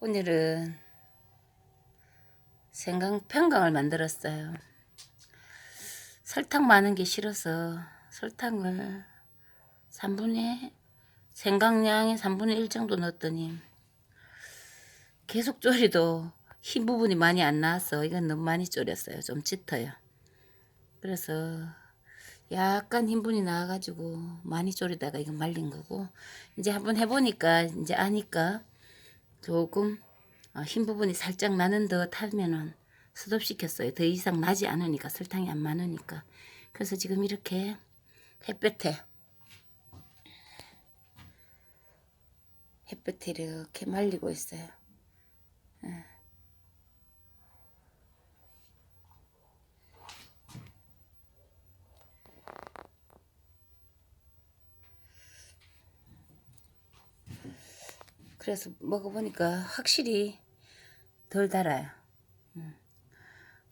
오늘은 생강 평강을 만들었어요. 설탕 많은 게 싫어서 설탕을 3분의 생강량의 3분의 1 정도 넣었더니 계속 졸여도 흰 부분이 많이 안 나와서 이건 너무 많이 졸였어요. 좀 짙어요. 그래서 약간 흰 분이 나와가지고 많이 졸이다가 이거 말린 거고 이제 한번 해보니까 이제 아니까 조금 어, 흰 부분이 살짝 나는 듯 하면은 스톱시켰어요. 더 이상 나지 않으니까 설탕이 안 많으니까 그래서 지금 이렇게 햇볕에 햇볕에 이렇게 말리고 있어요. 그래서 먹어보니까 확실히 덜 달아요. 음.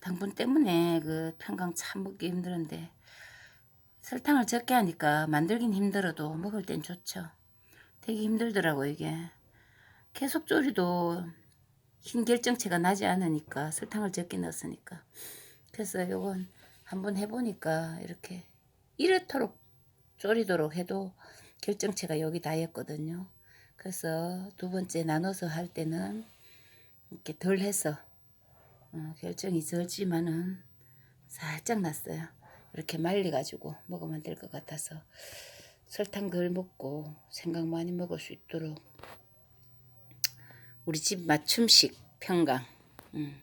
당분 때문에 그 평강 참 먹기 힘들었는데 설탕을 적게 하니까 만들긴 힘들어도 먹을 땐 좋죠. 되게 힘들더라고 이게. 계속 졸여도 흰 결정체가 나지 않으니까 설탕을 적게 넣었으니까. 그래서 요건 한번 해보니까 이렇게 이렇도록 졸이도록 해도 결정체가 여기 닿였거든요. 그래서 두 번째 나눠서 할 때는 이렇게 덜 해서 어, 결정이 적지만은 살짝 났어요. 이렇게 말려가지고 먹으면 될 것 같아서 설탕 덜 먹고 생강 많이 먹을 수 있도록 우리 집 맞춤식 평강 음,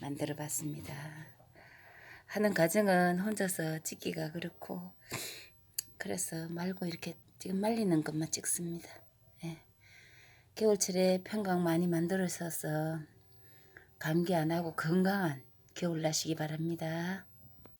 만들어 봤습니다. 하는 과정은 혼자서 찍기가 그렇고 그래서 말고 이렇게 지금 말리는 것만 찍습니다. 예. 겨울철에 평강 많이 만들어서 감기 안 하고 건강한 겨울 나시기 바랍니다.